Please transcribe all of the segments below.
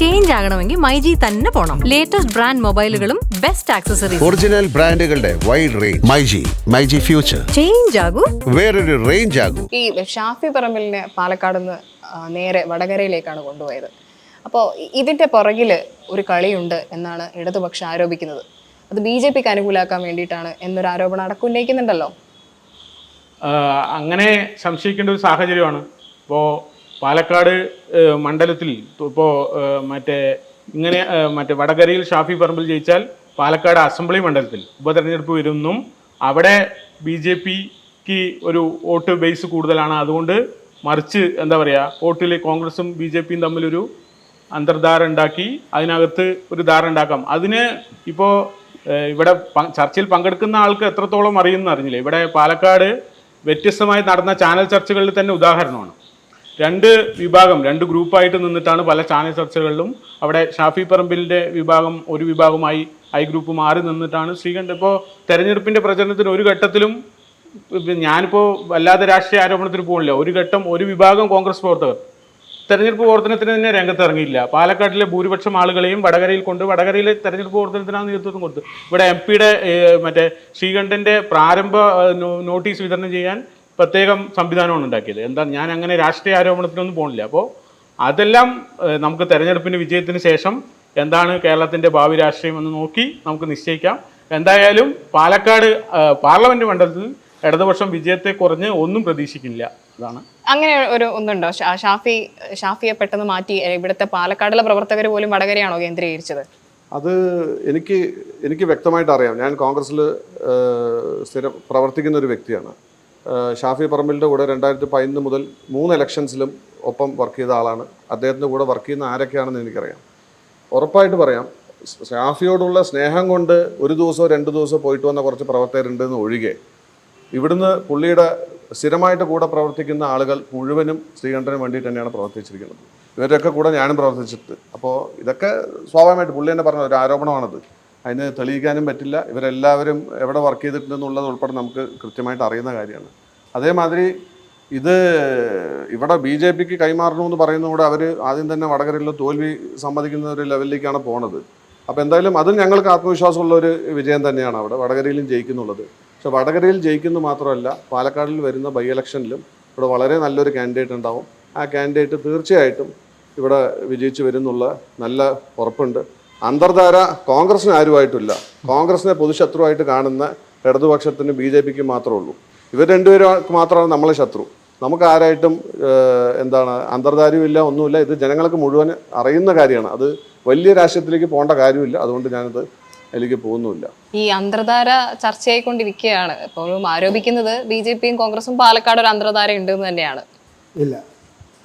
Change ആകണമെങ്കിൽ മൈജി തന്നെ പോണം. ലേറ്റസ്റ്റ് ബ്രാൻഡ് മൊബൈലുകളും ബെസ്റ്റ് ആക്സസറീസ് ഒറിജിനൽ ബ്രാൻഡുകളുടെ wide range myG myG future change ആകൂ. വേറൊരു റേഞ്ച് ആകൂ. ഈ ഷാഫി പറമ്പലിനെ പാലക്കാട് നിന്ന് നേരെ വടകരയിലേക്കാണ് കൊണ്ടുപോയത്. അപ്പോൾ ഇതിന്റെ പുറകിൽ ഒരു കളിയുണ്ട് എന്നാണ് ഇടതുപക്ഷം ആരോപിക്കുന്നത്. അത് ബി ജെ പിക്ക് അനുകൂലാക്കാൻ വേണ്ടിയിട്ടാണ് എന്നൊരു ആരോപണം അടക്കം ഉന്നയിക്കുന്നുണ്ടല്ലോ. അങ്ങനെ സംശയിക്കേണ്ട ഒരു സാഹചര്യമാണ്. ഇപ്പോൾ പാലക്കാട് മണ്ഡലത്തിൽ ഇപ്പോൾ മറ്റേ ഇങ്ങനെ മറ്റേ വടകരയിൽ ഷാഫി പറമ്പിൽ ജയിച്ചാൽ പാലക്കാട് അസംബ്ലി മണ്ഡലത്തിൽ ഉപതെരഞ്ഞെടുപ്പ് വരുന്നും അവിടെ ബി ജെ പിക്ക് ഒരു വോട്ട് ബേസ് കൂടുതലാണ്. അതുകൊണ്ട് മറിച്ച് എന്താ പറയുക വോട്ടിൽ കോൺഗ്രസും ബി ജെ പിയും തമ്മിലൊരു അന്തർധാര ഉണ്ടാക്കി അതിനകത്ത് ഒരു ധാര ഉണ്ടാക്കാം. അതിന് ഇപ്പോൾ ഇവിടെ ചർച്ചയിൽ പങ്കെടുക്കുന്ന ആൾക്ക് എത്രത്തോളം അറിയുമെന്ന് അറിഞ്ഞില്ല? ഇവിടെ പാലക്കാട് വ്യത്യസ്തമായി നടന്ന ചാനൽ ചർച്ചകളിൽ തന്നെ ഉദാഹരണമാണ്. രണ്ട് വിഭാഗം രണ്ട് ഗ്രൂപ്പായിട്ട് നിന്നിട്ടാണ് പല ചാനൽ ചർച്ചകളിലും അവിടെ ഷാഫി പറമ്പിലിന്റെ വിഭാഗം ഒരു വിഭാഗമായി ഐ ഗ്രൂപ്പ് മാറി നിന്നിട്ടാണ്. ശ്രീകണ്ഠ ഇപ്പോൾ തെരഞ്ഞെടുപ്പിന്റെ പ്രചരണത്തിന് ഒരു ഘട്ടത്തിലും ഞാനിപ്പോൾ വല്ലാതെ രാഷ്ട്രീയ ആരോപണത്തിന് പോകില്ല ഒരു ഘട്ടം ഒരു വിഭാഗം കോൺഗ്രസ് പ്രവർത്തകർ. തെരഞ്ഞെടുപ്പ് പ്രവർത്തനത്തിന് തന്നെ രംഗത്തിറങ്ങിയില്ല. പാലക്കാട്ടിലെ ഭൂരിപക്ഷം ആളുകളെയും വടകരയിൽ കൊണ്ട് വടകരയിലെ തെരഞ്ഞെടുപ്പ് പ്രവർത്തനത്തിനാണ് നേതൃത്വം കൊടുത്തത്. ഇവിടെ എം പിയുടെ മറ്റേ ശ്രീകണ്ഠന്റെ പ്രാരംഭ നോട്ടീസ് വിതരണം ചെയ്യാൻ പ്രത്യേകം സംവിധാനമാണ് ഉണ്ടാക്കിയത്. എന്താ ഞാൻ അങ്ങനെ രാഷ്ട്രീയ ആരോപണത്തിനൊന്നും പോകുന്നില്ല അപ്പോൾ അതെല്ലാം നമുക്ക് തെരഞ്ഞെടുപ്പിന് വിജയത്തിന് ശേഷം എന്താണ് കേരളത്തിന്റെ ഭാവി രാഷ്ട്രീയം എന്ന് നോക്കി നമുക്ക് നിശ്ചയിക്കാം. എന്തായാലും പാലക്കാട് പാർലമെന്റ് മണ്ഡലത്തിൽ ഇടതുപക്ഷം വിജയത്തെ കുറഞ്ഞ് ഒന്നും പ്രതീക്ഷിക്കില്ല അതാണ്. അങ്ങനെ ഒരു ഒന്നുണ്ടോ? ഷാഫി ഷാഫിയെ പെട്ടെന്ന് മാറ്റി ഇവിടുത്തെ പാലക്കാടിലെ പ്രവർത്തകർ പോലും വടകരയാണോ കേന്ദ്രീകരിച്ചത്? അത് എനിക്ക് എനിക്ക് വ്യക്തമായിട്ട് അറിയാം. ഞാൻ കോൺഗ്രസ്സിൽ സ്ഥിരം പ്രവർത്തിക്കുന്ന ഒരു വ്യക്തിയാണ്. ഷാഫി പറമ്പിലിന്റെ കൂടെ രണ്ടായിരത്തി പതിനൊന്ന് മുതൽ മൂന്ന് ഇലക്ഷൻസിലും ഒപ്പം വർക്ക് ചെയ്ത ആളാണ്. അദ്ദേഹത്തിന്റെ കൂടെ വർക്ക് ചെയ്യുന്ന ആരൊക്കെയാണെന്ന് എനിക്കറിയാം. ഉറപ്പായിട്ട് പറയാം ഷാഫിയോടുള്ള സ്നേഹം കൊണ്ട് ഒരു ദിവസമോ രണ്ട് ദിവസമോ പോയിട്ട് വന്ന കുറച്ച് പ്രവർത്തകരുണ്ട് എന്ന് ഒഴികെ. ഇവിടുന്ന് പുള്ളിയുടെ സ്ഥിരമായിട്ട് കൂടെ പ്രവർത്തിക്കുന്ന ആളുകൾ മുഴുവനും ശ്രീകണ്ഠന് വേണ്ടി തന്നെയാണ് പ്രവർത്തിച്ചിരിക്കുന്നത്. ഇവരൊക്കെ കൂടെ ഞാനും പ്രവർത്തിച്ചിട്ട്. അപ്പോൾ ഇതൊക്കെ സ്വാഭാവികമായിട്ട് പുള്ളി തന്നെ പറഞ്ഞ ഒരു ആരോപണമാണത്. അതിന് തെളിയിക്കാനും പറ്റില്ല. ഇവരെല്ലാവരും എവിടെ വർക്ക് ചെയ്തിട്ടുണ്ടെന്നുള്ളത് ഉൾപ്പെടെ നമുക്ക് കൃത്യമായിട്ട് അറിയുന്ന കാര്യമാണ്. അതേമാതിരി ഇത് ഇവിടെ ബി ജെ പിക്ക് കൈമാറണമെന്ന് പറയുന്നതോടെ അവർ ആദ്യം തന്നെ വടകരയിൽ തോൽവി സമ്മതിക്കുന്ന ഒരു ലെവലിലേക്കാണ് പോണത്. അപ്പോൾ എന്തായാലും അതും ഞങ്ങൾക്ക് ആത്മവിശ്വാസമുള്ള ഒരു വിജയം തന്നെയാണ് അവിടെ. വടകരയിലും ജയിക്കുന്നുള്ളത്. പക്ഷെ വടകരയിൽ ജയിക്കുന്നു മാത്രമല്ല പാലക്കാടിൽ വരുന്ന ബൈ ഇലക്ഷനിലും ഇവിടെ വളരെ നല്ലൊരു കാൻഡിഡേറ്റ് ഉണ്ടാവും. ആ കാൻഡിഡേറ്റ് തീർച്ചയായിട്ടും ഇവിടെ വിജയിച്ചു വരുന്നുള്ള നല്ല ഉറപ്പുണ്ട്. അന്തർധാര കോൺഗ്രസിന് ആരുമായിട്ടില്ല. കോൺഗ്രസിനെ പൊതുശത്രുവായിട്ട് കാണുന്ന ഇടതുപക്ഷത്തിന് ബി ജെ പിക്ക് മാത്രമേ ഉള്ളൂ. ഇവർ രണ്ടുപേർക്ക് മാത്രമാണ് നമ്മളെ ശത്രു. നമുക്ക് ആരായിട്ടും എന്താണ് അന്തർധാരയുമില്ല ഒന്നുമില്ല. ഇത് ജനങ്ങൾക്ക് മുഴുവൻ അറിയുന്ന കാര്യമാണ്. അത് വലിയ രാഷ്ട്രീയത്തിലേക്ക് പോകേണ്ട കാര്യമില്ല. അതുകൊണ്ട് ഞാനത് അതിലേക്ക് പോകുന്നുമില്ല. ഈ അന്തർധാര ചർച്ചയായിക്കൊണ്ടിരിക്കുകയാണ്. ഇപ്പോഴും ആരോപിക്കുന്നത് ബി ജെ പിയും കോൺഗ്രസും പാലക്കാട് ഒരു അന്തർധാര ഉണ്ട് എന്ന് തന്നെയാണ്. ഇല്ല.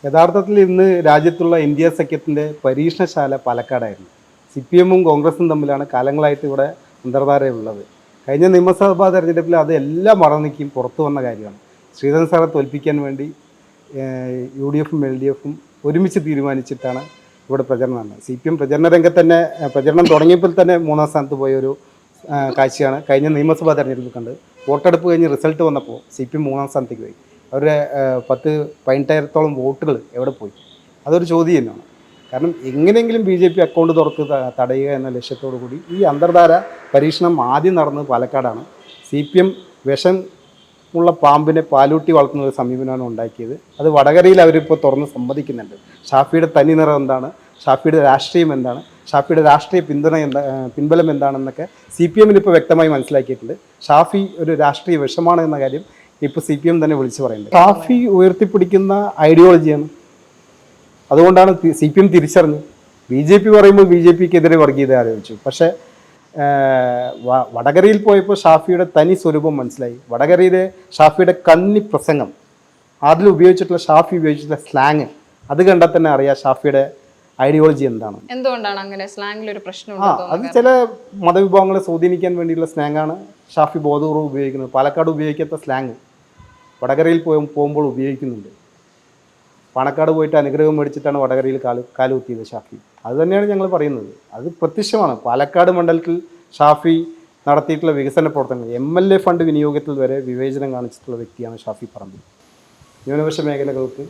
യഥാർത്ഥത്തിൽ ഇന്ന് രാജ്യത്തുള്ള ഇന്ത്യ സഖ്യത്തിന്റെ പരീക്ഷണശാല പാലക്കാടായിരുന്നു. സി പി എമ്മും കോൺഗ്രസും തമ്മിലാണ് കാലങ്ങളായിട്ട് ഇവിടെ അന്തർധാരയുള്ളത് കഴിഞ്ഞ നിയമസഭാ തെരഞ്ഞെടുപ്പിൽ അത് എല്ലാം മറന്നിക്കും പുറത്തു വന്ന കാര്യമാണ്. ശ്രീധരൻ സാറെ തോൽപ്പിക്കാൻ വേണ്ടി യു ഡി എഫും എൽ ഡി എഫും ഒരുമിച്ച് തീരുമാനിച്ചിട്ടാണ് ഇവിടെ പ്രചരണം നടന്നത്. സി പി എം പ്രചരണ രംഗത്ത് തന്നെ പ്രചരണം തുടങ്ങിയപ്പോൾ തന്നെ മൂന്നാം സ്ഥാനത്ത് പോയൊരു കാഴ്ചയാണ് കഴിഞ്ഞ നിയമസഭാ തെരഞ്ഞെടുപ്പിൽ കണ്ട്. വോട്ടെടുപ്പ് കഴിഞ്ഞ് റിസൾട്ട് വന്നപ്പോൾ സി പി എം മൂന്നാം സ്ഥാനത്തേക്ക് പോയി. അവരുടെ പത്ത് പതിനെട്ടായിരത്തോളം വോട്ടുകൾ എവിടെ പോയി? അതൊരു ചോദ്യം തന്നെയാണ്. കാരണം എങ്ങനെയെങ്കിലും ബി ജെ പി അക്കൗണ്ട് തുറക്ക് തടയുക എന്ന ലക്ഷ്യത്തോടു കൂടി ഈ അന്തർധാര പരീക്ഷണം ആദ്യം നടന്നത് പാലക്കാടാണ്. സി പി എം വിഷം ഉള്ള പാമ്പിനെ പാലൂട്ടി വളർത്തുന്ന ഒരു സമീപനമാണ് ഉണ്ടാക്കിയത്. അത് വടകരയിൽ അവരിപ്പോൾ തുറന്ന് സമ്മതിക്കുന്നുണ്ട്. ഷാഫിയുടെ തനി നിറം എന്താണ്? ഷാഫിയുടെ രാഷ്ട്രീയം എന്താണ്? ഷാഫിയുടെ രാഷ്ട്രീയ പിന്തുണ എന്താ പിൻബലം എന്താണെന്നൊക്കെ സി പി എമ്മിന് ഇപ്പോൾ വ്യക്തമായി മനസ്സിലാക്കിയിട്ടുണ്ട്. ഷാഫി ഒരു രാഷ്ട്രീയ വിഷമാണ് എന്ന കാര്യം ഇപ്പോൾ സി പി എം തന്നെ വിളിച്ചു പറയുന്നത് ഷാഫി ഉയർത്തിപ്പിടിക്കുന്ന ഐഡിയോളജിയാണ് അതുകൊണ്ടാണ് സി പി എം തിരിച്ചറിഞ്ഞു. ബി ജെ പി പറയുമ്പോൾ ബി ജെ പിക്കെതിരെ വർഗീയത ആരോപിച്ചു പക്ഷേ വ- വടകരയിൽ പോയപ്പോൾ ഷാഫിയുടെ തനി സ്വരൂപം മനസ്സിലായി. വടകരയിലെ ഷാഫിയുടെ കന്നി പ്രസംഗം. അതിൽ ഉപയോഗിച്ചിട്ടുള്ള ഷാഫി ഉപയോഗിച്ചിട്ടുള്ള സ്ലാങ്. അത് കണ്ടാൽ തന്നെ അറിയാം ഷാഫിയുടെ ഐഡിയോളജി എന്താണ്. എന്തുകൊണ്ടാണ് അങ്ങനെ സ്ലാങ്ങിൽ ഒരു പ്രശ്നം ആ അത് ചില മതവിഭാഗങ്ങളെ സ്വാധീനിക്കാൻ വേണ്ടിയുള്ള സ്ലാങ്ങാണ് ഷാഫി ബോധപൂർവം ഉപയോഗിക്കുന്നത്. പാലക്കാട് ഉപയോഗിക്കാത്ത സ്ലാങ്. വടകരയിൽ പോയ പോകുമ്പോൾ ഉപയോഗിക്കുന്നുണ്ട്. പാണക്കാട് പോയിട്ട് അനുഗ്രഹം മേടിച്ചിട്ടാണ് വടകരയിൽ കാൽ കാലുകുത്തിയത് ഷാഫി. അത് തന്നെയാണ് ഞങ്ങൾ പറയുന്നത്. അത് പ്രത്യക്ഷമാണ്. പാലക്കാട് മണ്ഡലത്തിൽ ഷാഫി നടത്തിയിട്ടുള്ള വികസന പ്രവർത്തനങ്ങൾ എം എൽ എ ഫണ്ട് വിനിയോഗത്തിൽ വരെ വിവേചനം കാണിച്ചിട്ടുള്ള വ്യക്തിയാണ് ഷാഫി പറമ്പിൽ. ന്യൂനപക്ഷ മേഖലകൾക്ക്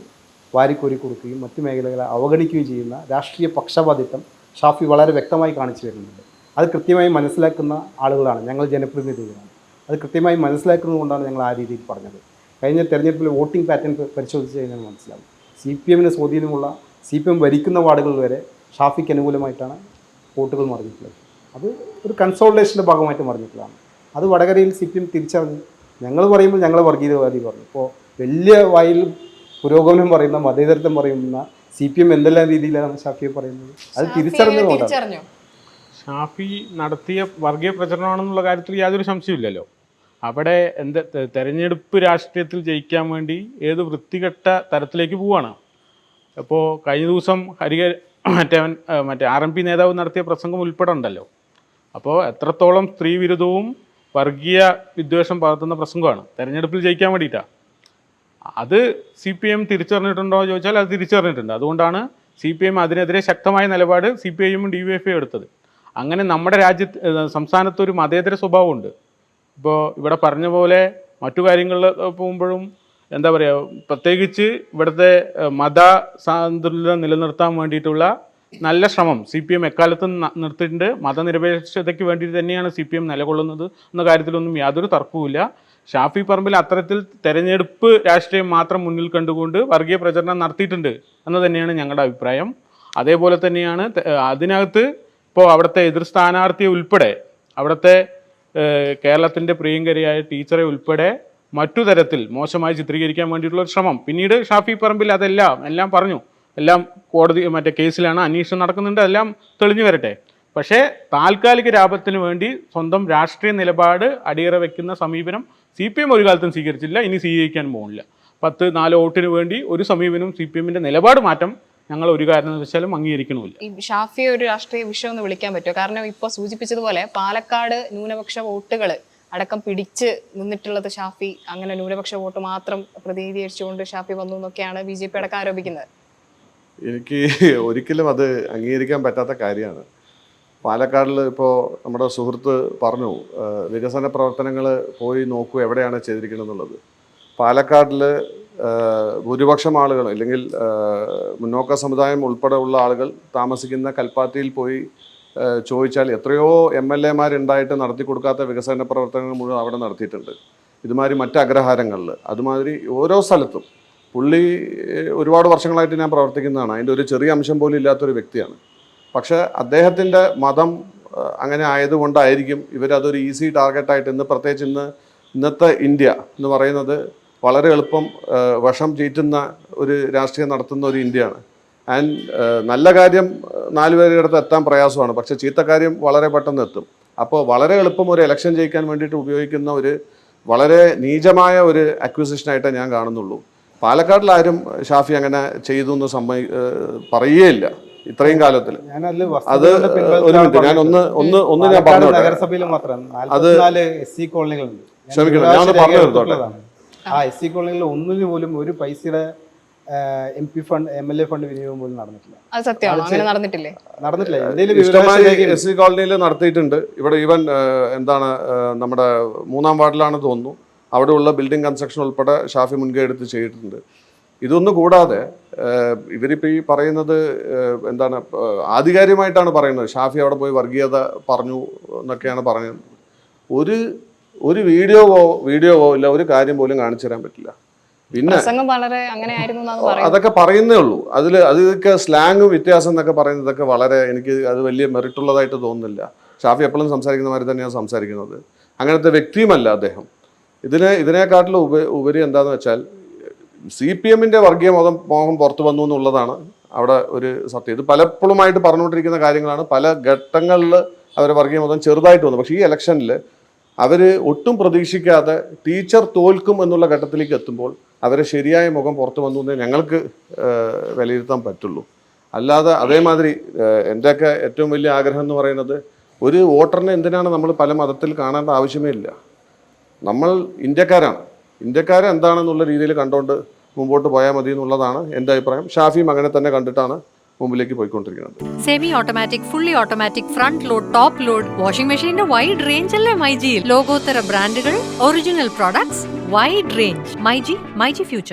വാരിക്കോരി കൊടുക്കുകയും മറ്റ് മേഖലകളെ അവഗണിക്കുകയും ചെയ്യുന്ന രാഷ്ട്രീയ പക്ഷപാതിത്വം ഷാഫി വളരെ വ്യക്തമായി കാണിച്ചു വരുന്നുണ്ട് അത് കൃത്യമായി മനസ്സിലാക്കുന്ന ആളുകളാണ് ഞങ്ങൾ ജനപ്രതിനിധികളാണ്. അത് കൃത്യമായി മനസ്സിലാക്കുന്നതുകൊണ്ടാണ് ഞങ്ങൾ ആ രീതിയിൽ പറഞ്ഞത്. കഴിഞ്ഞ തെരഞ്ഞെടുപ്പിൽ വോട്ടിംഗ് പാറ്റേൺ പരിശോധിച്ച് കഴിഞ്ഞാൽ മനസ്സിലാവും. സി പി എമ്മിന് സ്വാധീനമുള്ള സി പി എം ഭരിക്കുന്ന വാർഡുകൾ വരെ ഷാഫിക്ക് അനുകൂലമായിട്ടാണ് വോട്ടുകൾ മറിഞ്ഞിട്ടുള്ളത്. അത് ഒരു കൺസോൾട്ടേഷന്റെ ഭാഗമായിട്ട് മറിഞ്ഞിട്ടുള്ളതാണ്. അത് വടകരയിൽ സി പി എം തിരിച്ചറിഞ്ഞു ഞങ്ങൾ പറയുമ്പോൾ ഞങ്ങൾ വർഗീയവാദി പറഞ്ഞു. ഇപ്പോൾ വലിയ വായിൽ പുരോഗമനം പറയുന്ന മതേതരത്വം പറയുന്ന സി പി എം എന്തെല്ലാം രീതിയിലാണ് ഷാഫിയെ പറയുന്നത്. അത് തിരിച്ചറിഞ്ഞതുകൊണ്ടാണ്. തിരിച്ചറിഞ്ഞോ? ഷാഫി നടത്തിയ വർഗീയ പ്രചരണമാണെന്നുള്ള കാര്യത്തിൽ യാതൊരു സംശയമില്ലല്ലോ അവിടെ എന്ത് തെരഞ്ഞെടുപ്പ് രാഷ്ട്രീയത്തിൽ ജയിക്കാൻ വേണ്ടി ഏത് വൃത്തികെട്ട തരത്തിലേക്ക് പോവാണ്. അപ്പോൾ കഴിഞ്ഞ ദിവസം ഹരിക മറ്റേ മറ്റേ ആർ എം പി നേതാവ് നടത്തിയ പ്രസംഗം ഉൾപ്പെടെ ഉണ്ടല്ലോ അപ്പോൾ എത്രത്തോളം സ്ത്രീ വിരുദ്ധവും വർഗീയ വിദ്വേഷം പകർത്തുന്ന പ്രസംഗമാണ്. തെരഞ്ഞെടുപ്പിൽ ജയിക്കാൻ വേണ്ടിയിട്ടാണ് അത് സി പി എം തിരിച്ചറിഞ്ഞിട്ടുണ്ടോ എന്ന് ചോദിച്ചാൽ അത് തിരിച്ചറിഞ്ഞിട്ടുണ്ട്. അതുകൊണ്ടാണ് സി പി എം അതിനെതിരെ ശക്തമായ നിലപാട് സി പി ഐ എമ്മും ഡി വൈ എഫ് എടുത്തത്. അങ്ങനെ നമ്മുടെ രാജ്യത്ത് സംസ്ഥാനത്ത് ഒരു മതേതര സ്വഭാവമുണ്ട്. ഇപ്പോൾ ഇവിടെ പറഞ്ഞ പോലെ മറ്റു കാര്യങ്ങളിൽ പോകുമ്പോഴും എന്താ പറയുക പ്രത്യേകിച്ച് ഇവിടുത്തെ മത സ്വാതന്ത്ര്യം നിലനിർത്താൻ വേണ്ടിയിട്ടുള്ള നല്ല ശ്രമം സി പി എം എക്കാലത്തും നിർത്തിയിട്ടുണ്ട്. മതനിരപേക്ഷതയ്ക്ക് വേണ്ടി തന്നെയാണ് സി പി എം നിലകൊള്ളുന്നത് എന്ന കാര്യത്തിലൊന്നും യാതൊരു തർക്കവുമില്ല. ഷാഫി പറമ്പിൽ അത്തരത്തിൽ തെരഞ്ഞെടുപ്പ് രാഷ്ട്രീയം മാത്രം മുന്നിൽ കണ്ടുകൊണ്ട് വർഗീയ പ്രചരണം നടത്തിയിട്ടുണ്ട് എന്ന് തന്നെയാണ് ഞങ്ങളുടെ അഭിപ്രായം. അതേപോലെ തന്നെയാണ് അതിനകത്ത് ഇപ്പോൾ അവിടുത്തെ എതിർ സ്ഥാനാർത്ഥിയെ ഉൾപ്പെടെ അവിടുത്തെ കേരളത്തിന്റെ പ്രിയങ്കരിയായ ടീച്ചറെ ഉൾപ്പെടെ മറ്റു തരത്തിൽ മോശമായി ചിത്രീകരിക്കാൻ വേണ്ടിയിട്ടുള്ള ഒരു ശ്രമം. പിന്നീട് ഷാഫി പറമ്പിൽ അതെല്ലാം എല്ലാം പറഞ്ഞു. എല്ലാം കോടതി മറ്റേ കേസിലാണ് അന്വേഷണം നടക്കുന്നുണ്ട്. എല്ലാം തെളിഞ്ഞു വരട്ടെ. പക്ഷേ താൽക്കാലിക ലാഭത്തിന് വേണ്ടി സ്വന്തം രാഷ്ട്രീയ നിലപാട് അടിയറ വെക്കുന്ന സമീപനം സി പി എം ഒരു കാലത്തും സ്വീകരിച്ചില്ല. ഇനി സ്വീകരിക്കാൻ പോകുന്നില്ല. പത്ത് നാല് വോട്ടിന് വേണ്ടി ഒരു സമീപനവും സി പി എമ്മിന്റെ നിലപാട് മാറ്റം ഞങ്ങൾ ഒരു കാരണവശാലും അംഗീകരിക്കണമില്ല. ഈ ഷാഫിയെ ഒരു രാഷ്ട്രീയ വിഷയം എന്ന് വിളിക്കാൻ പറ്റുമോ? കാരണം ഇപ്പോൾ സൂചിപ്പിച്ചതുപോലെ പാലക്കാട് ന്യൂനപക്ഷ വോട്ടുകൾ അടക്കം പിടിച്ച് നിന്നിട്ടുള്ളത് ഷാഫി. അങ്ങനെ ന്യൂനപക്ഷ വോട്ട് മാത്രം പ്രതിനിധീകരിച്ചുകൊണ്ട് ഷാഫി വന്നു എന്നൊക്കെയാണ് ബി ജെ പി അടക്കം ആരോപിക്കുന്നത്. എനിക്ക് ഒരിക്കലും അത് അംഗീകരിക്കാൻ പറ്റാത്ത കാര്യമാണ്. പാലക്കാടിൽ ഇപ്പോൾ നമ്മുടെ സുഹൃത്ത് പറഞ്ഞു വികസന പ്രവർത്തനങ്ങൾ പോയി നോക്കൂ എവിടെയാണ് ചെയ്തിരിക്കുന്നത് എന്നുള്ളത് പാലക്കാടിൽ ഭൂരിപക്ഷം ആളുകൾ അല്ലെങ്കിൽ മുന്നോക്ക സമുദായം ഉൾപ്പെടെ ഉള്ള ആളുകൾ താമസിക്കുന്ന കൽപ്പാത്തിയിൽ പോയി ചോദിച്ചാൽ എത്രയോ എം എൽ എമാരുണ്ടായിട്ട് നടത്തി കൊടുക്കാത്ത വികസന പ്രവർത്തനങ്ങൾ മുഴുവൻ അവിടെ നടത്തിയിട്ടുണ്ട്. ഇതുമാതിരി മറ്റ് അഗ്രഹാരങ്ങളിൽ. അതുമാതിരി ഓരോ സ്ഥലത്തും. പുള്ളി ഒരുപാട് വർഷങ്ങളായിട്ട് ഞാൻ പ്രവർത്തിക്കുന്നതാണ്. അതിന്റെ ഒരു ചെറിയ അംശം പോലും ഇല്ലാത്തൊരു വ്യക്തിയാണ്. പക്ഷേ അദ്ദേഹത്തിന്റെ മതം അങ്ങനെ ആയതുകൊണ്ടായിരിക്കും ഇവരതൊരു ഈസി ടാർഗറ്റായിട്ട് ഇന്ന് പ്രത്യേകിച്ച് ഇന്ന് ഇന്നത്തെ ഇന്ത്യ എന്ന് പറയുന്നത് വളരെ എളുപ്പം വശം വിഷം ചീറ്റുന്ന ഒരു രാഷ്ട്രീയം നടത്തുന്ന ഒരു ഇന്ത്യയാണ്. ആൻഡ് നല്ല കാര്യം നാലുപേരുടെ നാല് പേരുടെ അടുത്ത് എത്താൻ പ്രയാസമാണ്. പക്ഷേ ചീത്ത കാര്യം വളരെ പെട്ടെന്ന് എത്തും. അപ്പോൾ വളരെ എളുപ്പം ഒരു ഇലക്ഷൻ ജയിക്കാൻ വേണ്ടിയിട്ട് ഉപയോഗിക്കുന്ന ഒരു വളരെ നീചമായ ഒരു അക്വിസിഷനായിട്ടേ ഞാൻ കാണുന്നുള്ളൂ. പാലക്കാട്ടിലാരും ഷാഫി അങ്ങനെ ചെയ്തു എന്ന് സമ്മതി പറയുകയില്ല ഇത്രയും കാലത്തിൽ. അത് ഒരു മിനിറ്റ് ഞാൻ ഒന്ന് ഒന്ന് ഒന്ന് ഞാൻ പറഞ്ഞു അത് ക്ഷമിക്കണം, ഞാനൊന്ന് പറഞ്ഞു തീർത്തോട്ടെ. ആ. എസ് സി കോളനിയിൽ ഒന്നിന് പോലും ഒരു പൈസയുടെ M P fund M L A fund വിനിയോഗം പോലും നടന്നിട്ടില്ല. അത് സത്യമാണോ അങ്ങനെ നടന്നിട്ടില്ലേ? എസ് സി കോളനിയിൽ നടത്തിയിട്ടുണ്ട്. ഇവിടെ ഈവൻ എന്താണ് നമ്മുടെ മൂന്നാം വാർഡിലാണ് തോന്നുന്നു. അവിടെയുള്ള ബിൽഡിംഗ് കൺസ്ട്രക്ഷൻ ഉൾപ്പെടെ ഷാഫി മുൻകൈ എടുത്ത് ചെയ്തിട്ടുണ്ട്. ഇതൊന്നും കൂടാതെ ഇവരിപ്പോൾ ഈ പറയുന്നത് എന്താണ് ആധികാരികമായിട്ടാണ് പറയുന്നത്. ഷാഫി അവിടെ പോയി വർഗീയത പറഞ്ഞു എന്നൊക്കെയാണ് പറയുന്നത്. ഒരു ഒരു വീഡിയോവോ വീഡിയോവോ ഇല്ല ഒരു കാര്യം പോലും കാണിച്ചു തരാൻ പറ്റില്ല. പിന്നെ അതൊക്കെ പറയുന്നേ ഉള്ളൂ. അതിൽ അതൊക്കെ സ്ലാങ്ങും വ്യത്യാസം എന്നൊക്കെ പറയുന്നതൊക്കെ വളരെ എനിക്ക് അത് വലിയ മെറിറ്റ് ഉള്ളതായിട്ട് തോന്നുന്നില്ല. ഷാഫി എപ്പോഴും സംസാരിക്കുന്ന മാതിരി തന്നെയാണ് സംസാരിക്കുന്നത്. അങ്ങനത്തെ വ്യക്തിയുമല്ല അദ്ദേഹം. ഇതിനെ ഇതിനെക്കാട്ടിലും ഉപ ഉപരി എന്താന്ന് വെച്ചാൽ സി പി എമ്മിന്റെ വർഗീയ മതം മോഹം പുറത്തു വന്നു എന്നുള്ളതാണ് അവിടെ ഒരു സത്യം. ഇത് പലപ്പോഴുമായിട്ട് പറഞ്ഞുകൊണ്ടിരിക്കുന്ന കാര്യങ്ങളാണ്. പല ഘട്ടങ്ങളിൽ അവരെ വർഗീയ മതം ചെറുതായിട്ട് വന്നു. പക്ഷേ ഈ ഇലക്ഷനിൽ അവർ ഒട്ടും പ്രതീക്ഷിക്കാതെ ടീച്ചർ തോൽക്കും എന്നുള്ള ഘട്ടത്തിലേക്ക് എത്തുമ്പോൾ അവരെ ശരിയായ മുഖം പുറത്തു വന്നു എന്നേ ഞങ്ങൾക്ക് വിലയിരുത്താൻ പറ്റുള്ളൂ. അല്ലാതെ അതേമാതിരി എന്റെയൊക്കെ ഏറ്റവും വലിയ ആഗ്രഹം എന്ന് പറയുന്നത് ഒരു വോട്ടറിനെ എന്തിനാണ് നമ്മൾ പല മതത്തിൽ കാണേണ്ട ആവശ്യമേ ഇല്ല. നമ്മൾ ഇന്ത്യക്കാരാണ്. ഇന്ത്യക്കാരെ എന്താണെന്നുള്ള രീതിയിൽ കണ്ടുകൊണ്ട് മുമ്പോട്ട് പോയാൽ മതി എന്നുള്ളതാണ് എന്റെ അഭിപ്രായം. ഷാഫി മകനെ തന്നെ കണ്ടിട്ടാണ് മുമ്പിലേക്ക് പോയിക്കൊണ്ടിരിക്കുന്നത്. Semi automatic fully automatic front load top load washing മെഷീന്റെ വൈഡ് റേഞ്ച് അല്ലേ മൈജിയിൽ ലോകോത്തര ബ്രാൻഡുകൾ original products wide range myG myG future